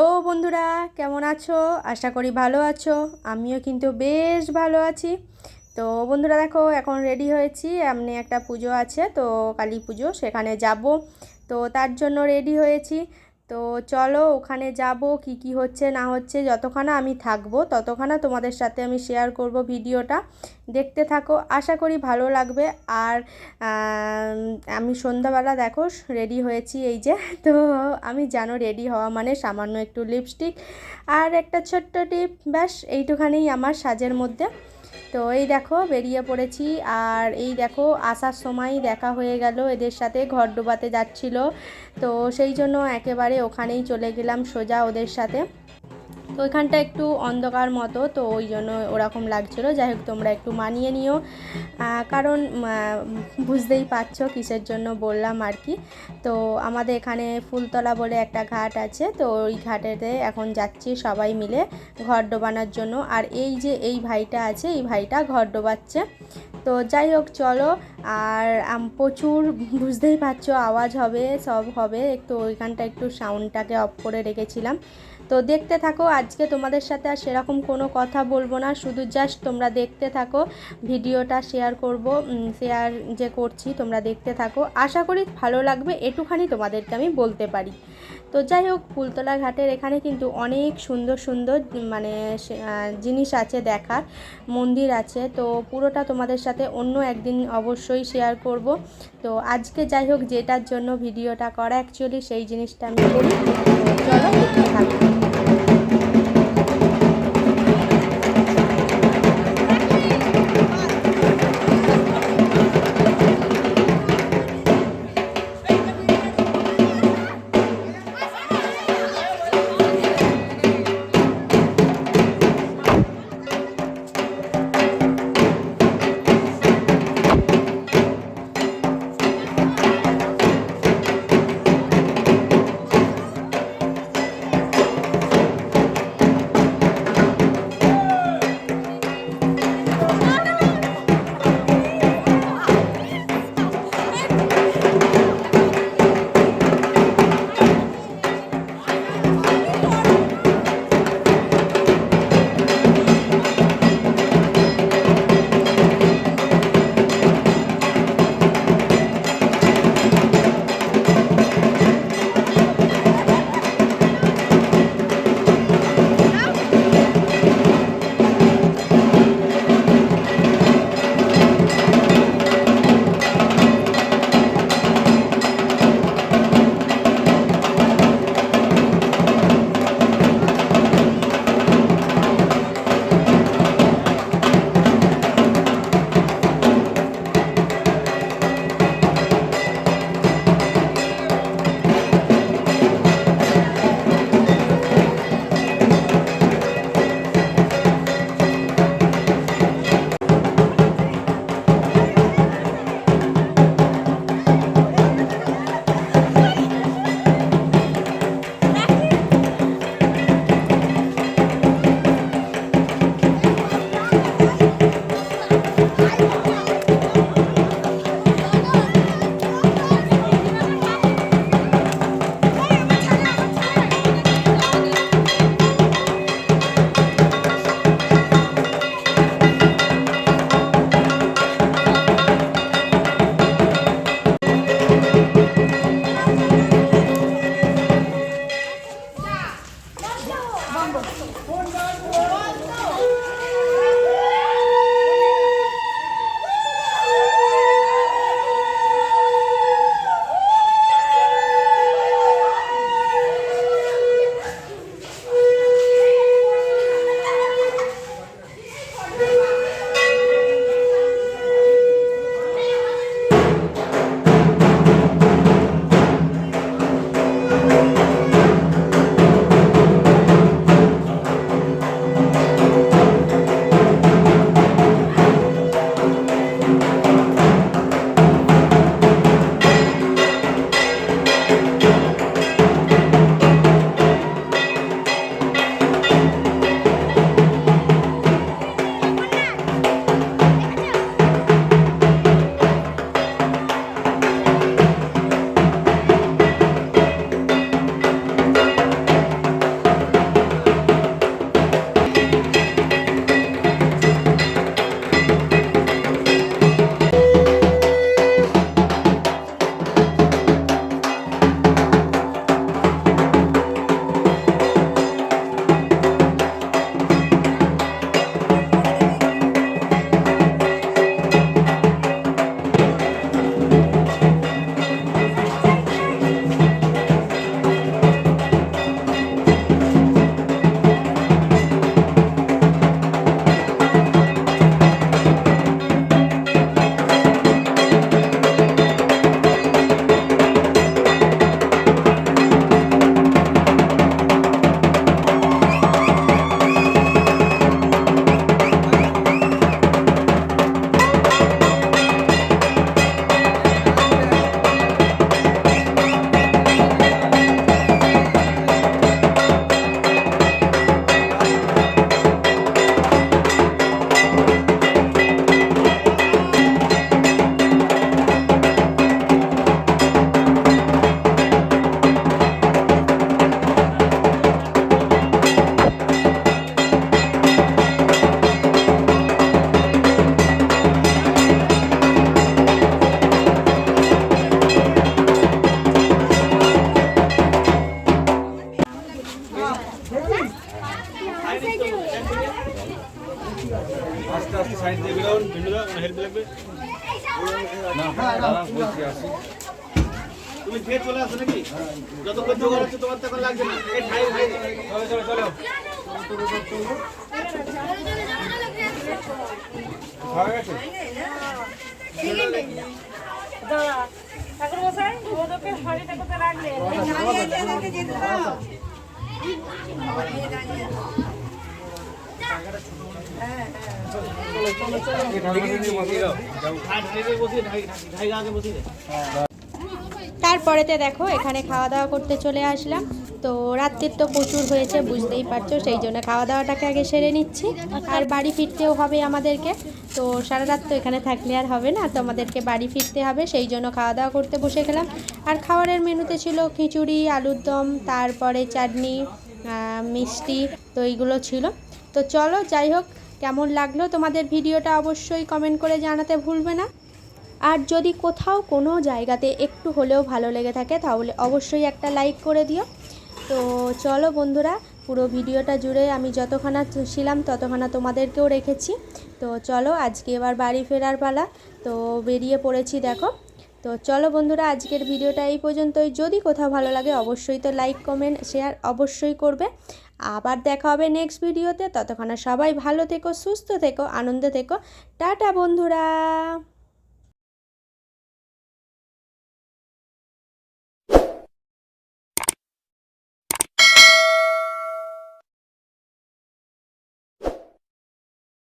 বন্ধুরা, কেমন আছো? আশা করি ভালো আছো। আমিও কিন্তু বেশ ভালো আছি। তো বন্ধুরা দেখো, এখন রেডি হয়েছি। এমনি একটা পুজো আছে, তো কালী পুজো, সেখানে যাব। তো তার জন্য রেডি হয়েছি। তো চলো ওখানে যাব, কি কি হচ্ছে, না হচ্ছে যতক্ষণা আমি থাকব ততক্ষণা তোমাদের সাথে আমি শেয়ার করব ভিডিওটা। দেখতে থাকো, আশা করি ভালো লাগবে। আর, আমি সন্ধ্যাবেলা দেখো রেডি হয়েছি এই যে। তো আমি জানো রেডি হওয়া মানে সামান্য একটু লিপস্টিক আর একটা ছোট্ট টিপ ব্যাস, এইটুখানেই আমার সাজের মধ্যে। তো এই দেখো বেরিয়ে পড়েছি আর এই দেখো আসার সময় দেখা হয়ে গেল, এদের সাথে ঘর ডোবাতে যাচ্ছিল। তো সেই জন্য একেবারে ওখানেই চলে গেলাম সোজা ওদের সাথে। তো ওইখানটা একটু অন্ধকার মতো, তো ওই জন্য ওরকম লাগছিল। যাই হোক, তোমরা একটু মানিয়ে নিও। কারণ বুঝতেই পারছ কিসের জন্য বললাম আর কি। তো আমাদের এখানে ফুলতলা বলে একটা ঘাট আছে, তো ওই ঘাটেতে এখন যাচ্ছি সবাই মিলে ঘর ডোবানোর জন্য। আর এই যে এই ভাইটা আছে, এই ভাইটা ঘর ডোবাচ্ছে। তো যাই হোক, চলো আর প্রচুর বুঝতেই পারছ আওয়াজ হবে, সব হবে। একটু ওইখানটা একটু সাউন্ডটাকে অফ করে রেখেছিলাম। তো দেখতে থাকো, আজকে তোমাদের সাথে আর সেরকম কোনো কথা বলব না। শুধু জাস্ট তোমরা দেখতে থাকো, ভিডিওটা শেয়ার করব শেয়ার যে করছি, তোমরা দেখতে থাকো। আশা করি ভালো লাগবে, এটুখানি তোমাদেরকে আমি বলতে পারি। তো যাই হোক, ফুলতলা ঘাটের এখানে কিন্তু অনেক সুন্দর সুন্দর মানে জিনিস আছে দেখার, মন্দির আছে। তো পুরোটা তোমাদের সাথে অন্য একদিন অবশ্যই শেয়ার করব। তো আজকে যাই হোক, যেটার জন্য ভিডিওটা করা অ্যাকচুয়ালি সেই জিনিসটা আমি করি। চলো, দেখতে থাকো। নাকি? যতক্ষণ জোগাড় হচ্ছে তোমার তখন লাগছে না। এই ঠাই ঠাই চলো চলো চলো ঢাই ঢাই আগে বসিয়ে দে। তারপরেতে দেখো, এখানে খাওয়া দাওয়া করতে চলে আসলাম। তো রাত্রির তো প্রচুর হয়েছে, বুঝতেই পারছ, সেই জন্য খাওয়া দাওয়াটাকে আগে সেরে নিচ্ছি। আর বাড়ি ফিরতেও হবে আমাদেরকে। তো সারা রাত তো এখানে থাকলে আর হবে না তো আমাদেরকে বাড়ি ফিরতে হবে, সেই জন্য খাওয়া দাওয়া করতে বসে গেলাম। আর খাবারের মেনুতে ছিল খিচুড়ি, আলুর দম, তারপরে চাটনি মিষ্টি, তো এইগুলো ছিল। তো চলো, যাই হোক, কেমন লাগল তোমাদের ভিডিওটা অবশ্যই কমেন্ট করে জানাতে ভুলবে না। আর যদি কোথাও কোনো জায়গাতে একটু হলেও ভালো লেগে থাকে, তাহলে অবশ্যই একটা লাইক করে দিও। তো চলো বন্ধুরা, পুরো ভিডিওটা জুড়ে আমি যতখানা ছিলাম ততখানা তোমাদেরকেও রেখেছি। তো চলো আজকে এবার বাড়ি ফেরার পালা। তো বেরিয়ে পড়েছি দেখো। তো চলো বন্ধুরা, আজকের ভিডিওটা এই পর্যন্তই। যদি কোথাও ভালো লাগে অবশ্যই তো লাইক কমেন্ট শেয়ার অবশ্যই করবে। আবার দেখা হবে নেক্সট ভিডিওতে। ততক্ষণে সবাই ভালো থেকো, সুস্থ থেকো, আনন্দে থেকো। টাটা বন্ধুরা!